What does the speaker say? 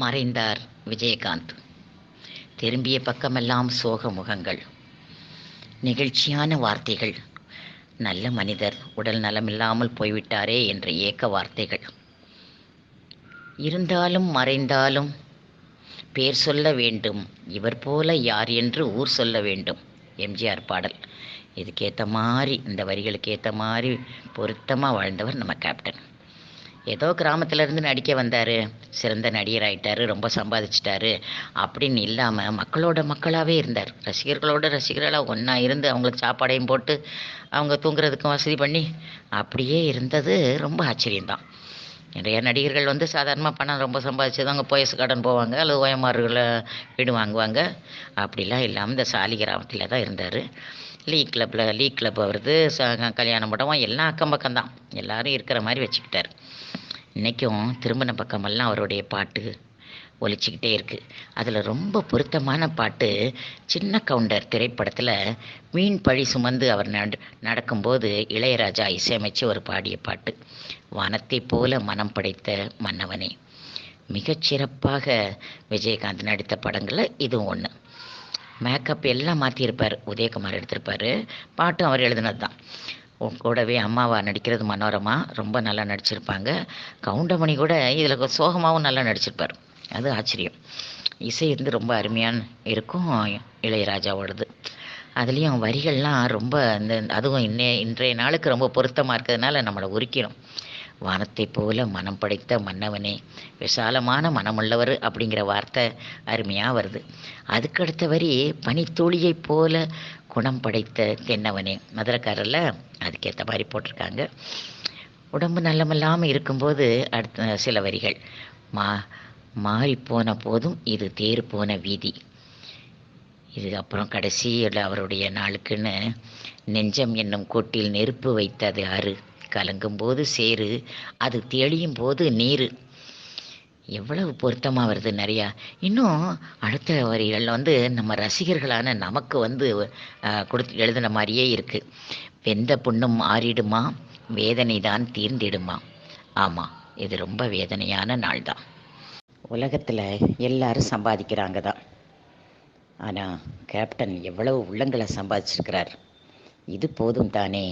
மறைந்தார் விஜயகாந்த். திரும்பிய பக்கமெல்லாம் சோக முகங்கள் நெகிழ்ச்சியான வார்த்தைகள். நல்ல மனிதர் உடல் நலமில்லாமல் போய்விட்டாரே என்ற ஏக்க வார்த்தைகள். இருந்தாலும் மறைந்தாலும் பேர் சொல்ல வேண்டும் இவர் போல யார் என்று ஊர் சொல்ல வேண்டும். எம்ஜிஆர் பாடல். இதுக்கேற்ற மாதிரி இந்த வரிகளுக்கு ஏற்ற மாதிரி பொருத்தமாக வாழ்ந்தவர் நம்ம கேப்டன் ஏதோ கிராமத்திலேருந்து நடிக்க வந்தார். சிறந்த நடிகர் ஆகிட்டார் ரொம்ப சம்பாதிச்சிட்டாரு. அப்படின்னு இல்லாமல் மக்களோட மக்களாகவே இருந்தார். ரசிகர்களோட ரசிகர்களாக ஒன்றா இருந்து அவங்களுக்கு சாப்பாடையும் போட்டு அவங்க தூங்குறதுக்கும் வசதி பண்ணி அப்படியே இருந்தது ரொம்ப ஆச்சரியம்தான். நிறைய நடிகர்கள் வந்து சாதாரணமாக பணம் ரொம்ப சம்பாதிச்சதவங்க போயஸ் கார்டன் போவாங்க அல்லது ஓயமார்களை வீடு வாங்குவாங்க. அப்படிலாம் இல்லாமல் இந்த சாலி கிராமத்தில் தான் இருந்தார். லீக் கிளப்பில் லீக் கிளப் வருது ச கல்யாண மண்டபம் எல்லாம் அக்கம் பக்கம் தான் எல்லாரும் இருக்கிற மாதிரி வச்சுக்கிட்டார். இன்றைக்கும் திரும்பின பக்கமெல்லாம் அவருடைய பாட்டு ஒலிச்சிக்கிட்டே இருக்குது அதில் ரொம்ப பொருத்தமான பாட்டு சின்ன கவுண்டர் திரைப்படத்தில் மீன் பழி சுமந்து அவர் நட நடக்கும்போது இளையராஜா இசையமைச்சு ஒரு பாடிய பாட்டு. வானத்தை போல மனம் படைத்த மன்னவனே மிகச்சிறப்பாக விஜயகாந்த் நடித்த படங்களில் இதுவும் ஒன்று மேக்கப் எல்லாம் மாற்றியிருப்பார் உதயகுமார் எடுத்திருப்பார் பாட்டும் அவர் எழுதினது தான் கூடவே அம்மாவா நடிக்கிறது மனோரமா ரொம்ப நல்லா நடிச்சிருப்பாங்க. கவுண்டமணி கூட இதில் சோகமாகவும் நல்லா நடிச்சிருப்பார். அது ஆச்சரியம். இசை வந்து ரொம்ப அருமையான இருக்கும் இளையராஜாவோடது. அதுலேயும் வரிகள்லாம் ரொம்ப இந்த அதுவும் இன்னே இன்றைய நாளுக்கு ரொம்ப பொருத்தமாக இருக்கிறதுனால நம்மளை உரிக்கணும் வானத்தைப் போல மனம் படைத்த மன்னவனே விசாலமான மனமுள்ளவர் அப்படிங்கிற வார்த்தை அருமையாக வருது. அதுக்கடுத்த வரி பனித்துளியைப் போல குணம் படைத்த தென்னவனே. மதுரக்காரில் அதுக்கேற்ற மாதிரி போட்டிருக்காங்க. உடம்பு நல்லமில்லாமல் இருக்கும்போது அடுத்த சில வரிகள். மா மாறி போன போதும் இது தேர் போன வீதி. இது அப்புறம் கடைசியில் அவருடைய நாளுக்குன்னு நெஞ்சம் என்னும் கூட்டில் நெருப்பு வைத்தது அறு கலங்கும் போது சேரு அது தெளியும் போது நீர். எவ்வளவு பொருத்தமாக வருது நிறையா. இன்னும் அடுத்த வரிகளில் வந்து நம்ம ரசிகர்களான நமக்கு வந்து கொடுத்து எழுதின மாதிரியே இருக்குது வெந்த புண்ணும் ஆறிடுமா? வேதனை தான் தீர்ந்திடுமா? ஆமாம் இது ரொம்ப வேதனையான நாள் தான் உலகத்தில் எல்லாரும் சம்பாதிக்கிறாங்க தான். ஆனால் கேப்டன் எவ்வளவு உள்ளங்களை சம்பாதிச்சிருக்கிறார். இது போதும் தானே.